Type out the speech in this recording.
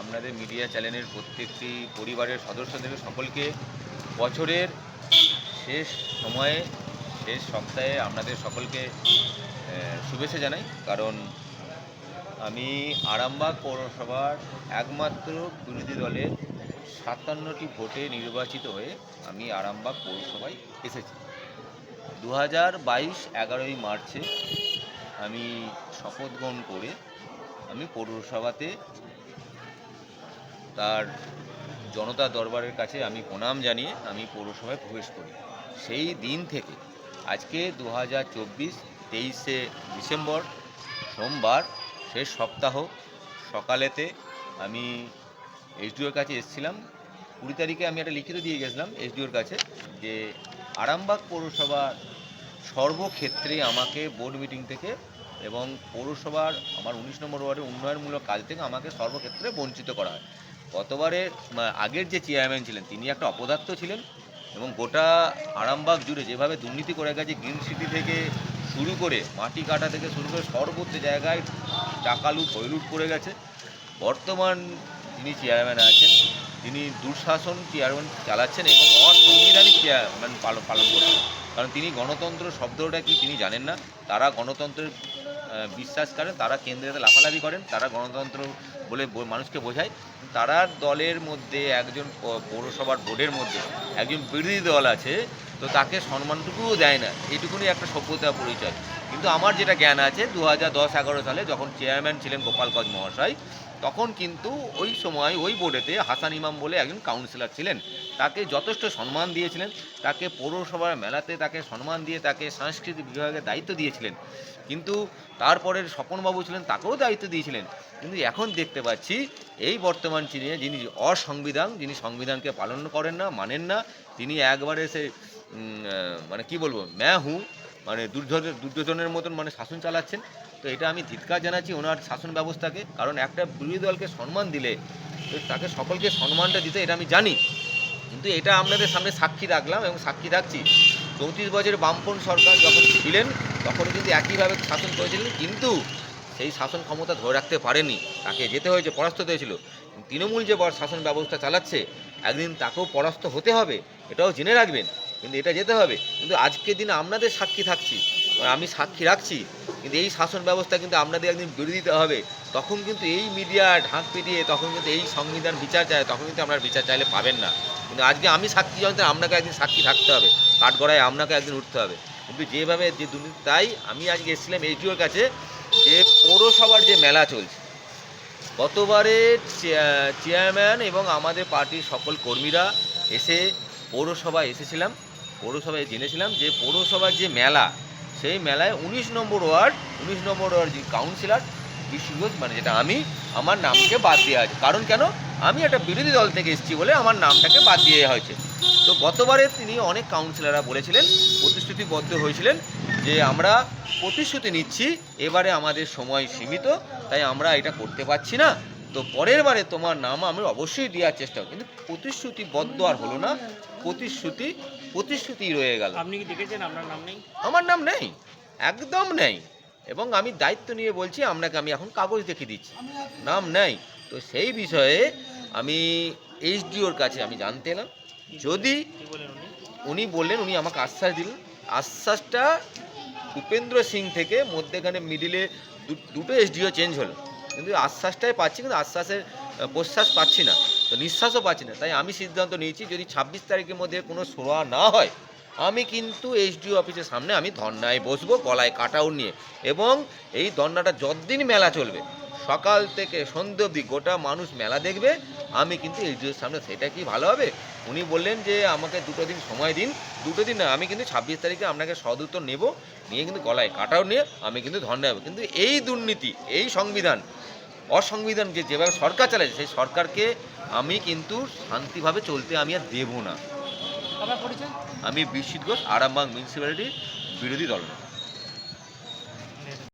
আপনাদের মিডিয়া চ্যানেলের প্রত্যেকটি পরিবারের সদস্যদের সকলকে বছরের শেষ সময়ে, শেষ সপ্তাহে আপনাদের সকলকে শুভেচ্ছা জানাই। কারণ আমি আরামবাগ পৌরসভার একমাত্র বিরোধী দলের সাতান্নটি ভোটে নির্বাচিত হয়ে আমি আরামবাগ পৌরসভায় এসেছি। দু হাজার বাইশ এগারোই মার্চে আমি শপথ গ্রহণ করে আমি পৌরসভাতে তার জনতা দরবারের কাছে আমি প্রণাম জানিয়ে আমি পৌরসভায় প্রবেশ করি। সেই দিন থেকে আজকে দু হাজার চব্বিশ তেইশে ডিসেম্বর, সোমবার, শেষ সপ্তাহ, সকালেতে আমি এসডিওর কাছে এসেছিলাম। কুড়ি তারিখে আমি একটা লিখিত দিয়ে গেছিলাম এসডিওর কাছে যে আরামবাগ পৌরসভার সর্বক্ষেত্রে আমাকে বোর্ড মিটিং থেকে এবং পৌরসভার আমার উনিশ নম্বর ওয়ার্ডের উন্নয়নমূলক কাজ থেকে আমাকে সর্বক্ষেত্রে বঞ্চিত করা হয়। গতবারে আগের যে চেয়ারম্যান ছিলেন, তিনি একটা অপদার্থ ছিলেন এবং গোটা আরামবাগ জুড়ে যেভাবে দুর্নীতি করে গেছে গ্রিন সিটি থেকে শুরু করে মাটি কাটা থেকে শুরু করে সর্বোচ্চ জায়গায় টাকা লুট হইলুট করে গেছে। বর্তমান যিনি চেয়ারম্যান আছেন, তিনি দুঃশাসন চেয়ারম্যান চালাচ্ছেন এবং অসাংবিধানিক চেয়ারম্যান পালন পালন করছেন। কারণ তিনি গণতন্ত্র শব্দটা কি তিনি জানেন না? তারা গণতন্ত্রের বিশ্বাস করেন, তারা কেন্দ্রে লাফালাফি করেন, তারা গণতন্ত্র বলে মানুষকে বোঝায়। তারা দলের মধ্যে একজন পৌরসভার বোর্ডের মধ্যে একজন বিরোধী দল আছে, তো তাকে সম্মানটুকুও দেয় না। এইটুকুনি একটা সভ্যতা পরিচয়। কিন্তু আমার যেটা জ্ঞান আছে দু হাজার দশ এগারো সালে যখন চেয়ারম্যান ছিলেন গোপালগঞ্জ মহাশয়, তখন কিন্তু ওই সময় ওই বোর্ডেতে হাসান ইমাম বলে একজন কাউন্সিলর ছিলেন। তাকে যথেষ্ট সম্মান দিয়েছিলেন, তাকে পৌরসভার মেলাতে তাকে সম্মান দিয়ে তাকে সাংস্কৃতিক বিভাগের দায়িত্ব দিয়েছিলেন। কিন্তু তারপরের স্বপনবাবু ছিলেন, তাকেও দায়িত্ব দিয়েছিলেন। কিন্তু এখন দেখতে পাচ্ছি, এই বর্তমান যিনি যিনি অসংবিধান, যিনি সংবিধানকে পালন করেন না, মানেন না, তিনি একবারে সে মানে কি বলব ম্যা হু মানে দুর্যোধনের দুর্যোধনের মতন মানে শাসন চালাচ্ছেন। তো এটা আমি ধিৎকার জানাচ্ছি ওনার শাসন ব্যবস্থাকে, কারণ একটা বিরোধী দলকে সম্মান দিলে, তাকে সকলকে সম্মানটা দিতে, এটা আমি জানি। কিন্তু এটা আপনাদের সামনে সাক্ষী রাখলাম এবং সাক্ষী রাখছি। চৌত্রিশ বছর বামপন সরকার যখন ছিলেন, তখন কিন্তু একইভাবে শাসন করেছিলেন, কিন্তু সেই শাসন ক্ষমতা ধরে রাখতে পারেনি তাকে যেতে হয়েছে, পরাস্ত হয়েছিল। তৃণমূল যে শাসন ব্যবস্থা চালাচ্ছে, একদিন তাকেও পরাস্ত হতে হবে, এটাও জেনে রাখবেন। কিন্তু এটা যেতে হবে। কিন্তু আজকের দিনে আপনাদের সাক্ষী থাকছি আমি সাক্ষী রাখছি, কিন্তু এই শাসন ব্যবস্থা কিন্তু আপনাদের একদিন বিরোধিতা হবে। তখন কিন্তু এই মিডিয়া ঢাক পিটিয়ে, তখন কিন্তু এই সংবিধান বিচার চায়, তখন কিন্তু আপনার বিচার চাইলে পাবেন না। কিন্তু আজকে আমি সাক্ষী যন্ত্রে আপনাকে একদিন সাক্ষী থাকতে হবে। কাঠগড়ায় আপনাকে একদিন উঠতে হবে। কিন্তু যেভাবে যে দুর্নীতি, তাই আমি আজকে এসেছিলাম এইচডিওর কাছে যে পৌরসভার যে মেলা চলছে, গতবারে চেয়া- চেয়ারম্যান এবং আমাদের পার্টির সকল কর্মীরা এসে পৌরসভায় এসেছিলাম। পৌরসভায় জেনেছিলাম যে পৌরসভার যে মেলা, সেই মেলায় উনিশ নম্বর ওয়ার্ড, উনিশ নম্বর ওয়ার্ড যে কাউন্সিলর বিশ্বঘোষ মানে যেটা আমি, আমার নামকে বাদ দেওয়া আছে কারণ কেন? আমি একটা বিরোধী দল থেকে এসেছি বলে আমার নামটাকে বাদ দিয়ে হয়েছে। তো গতবারে তিনি অনেক কাউন্সিলররা বলেছিলেন প্রতিশ্রুতিবদ্ধ হয়েছিলেন যে আমরা প্রতিশ্রুতি নিচ্ছি এবারে আমাদের সময় সীমিত তাই আমরা এটা করতে পারছি না। তো পরের বারে তোমার নাম আমি অবশ্যই দেওয়ার চেষ্টা। কিন্তু প্রতিশ্রুতিবদ্ধ আর হলো না প্রতিশ্রুতি প্রতিশ্রুতি রয়ে গেল। আপনি কি দেখেছেন আপনার নাম নেই? আমার নাম নেই একদম নেই। এবং আমি দায়িত্ব নিয়ে বলছি আপনাকে আমি এখন কাগজ দেখিয়ে দিচ্ছি। নাম নেই। তো সেই বিষয়ে আমি এইচডিওর কাছে আমি জানতে এলাম। যদি উনি বললেন, উনি আমাকে আশ্বাস দিলেন। আশ্বাসটা উপেন্দ্র সিং থেকে মধ্যেখানে মিডিলে দুটো এসডিও চেঞ্জ হলো। কিন্তু আশ্বাসটাই পাচ্ছি, কিন্তু আশ্বাসের প্রশ্বাস পাচ্ছি না। তো নিঃশ্বাসও পাচ্ছি না। তাই আমি সিদ্ধান্ত নিয়েছি, যদি ছাব্বিশ তারিখের মধ্যে কোনো সোয়া না হয়, আমি কিন্তু এইচডিও অফিসের সামনে আমি ধর্নায় বসবো, গলায় কাটাও নিয়ে। এবং এই ধর্নাটা যতদিন মেলা চলবে সকাল থেকে সন্ধ্যে অবধি গোটা মানুষ মেলা দেখবে। আমি কিন্তু এইচডিওর সামনে সেটা কি ভালো হবে? উনি বললেন যে আমাকে দুটো দিন সময় দিন। দুটো দিন না আমি কিন্তু ছাব্বিশ তারিখে আপনাকে সদুত্তর নেব। নিয়ে কিন্তু গলায় কাটাও নিয়ে আমি কিন্তু ধর্ণা দেবো। কিন্তু এই দুর্নীতি এই সংবিধান অসংবিধান যে যেভাবে সরকার চালাচ্ছে সেই সরকারকে আমি কিন্তু শান্তিভাবে চলতে আমি আর দেবো না। আমি বিশ্বজিৎ ঘোষ আরামবাগ মিউনিসিপ্যালিটির বিরোধী দল